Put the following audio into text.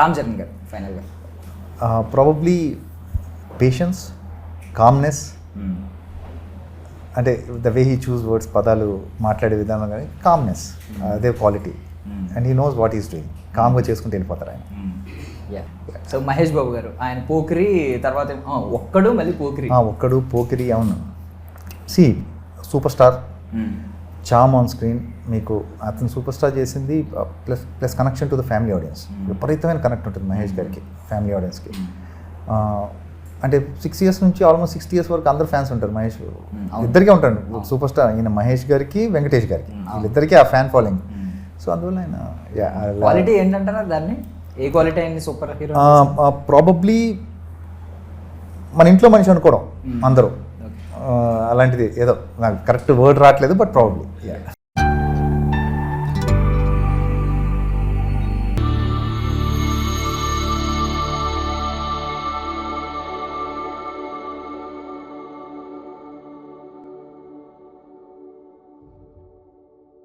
రామ్ చరణ్ గారు ఫైనల్గా probably patience calmness అంటే the way he chooses words పదాలు మాట్లాడే విధానం కానీ కామ్నెస్ అదే quality and he knows what is doing కామ్గా చేసుకుంటూ వెళ్ళిపోతారు ఆయన. సో మహేష్ బాబు గారు ఆయన పోకిరి తర్వాత ఒక్కడు మళ్ళీ పోకిరి. ఒక్కడు పోకిరి అవును. C super star. Charm on screen మీకు అతను సూపర్ స్టార్ చేసింది plus plus connection to the family audience విపరీతమైన కనెక్ట్ ఉంటుంది మహేష్ గారికి ఫ్యామిలీ ఆడియన్స్కి అంటే సిక్స్ ఇయర్స్ నుంచి ఆల్మోస్ట్ సిక్స్టీ ఇయర్స్ వరకు అందరు ఫ్యాన్స్ ఉంటారు మహేష్. అవును. ఇద్దరికే ఉంటారు సూపర్ స్టార్ ఈయన మహేష్ గారికి వెంకటేష్ గారికి. వీళ్ళిద్దరికీ ఆ ఫ్యాన్ ఫాలోయింగ్ సో అందువల్ల ఆయన క్వాలిటీ ఏంటంటారా దాన్ని? ఏ క్వాలిటీ అయింది సూపర్ హీరో ప్రాబబ్లీ మన ఇంట్లో మనిషి అనుకోవడం అందరూ. అలాంటిది ఏదో నాకు కరెక్ట్ వర్డ్ రావట్లేదు బట్ ప్రాబబ్లీ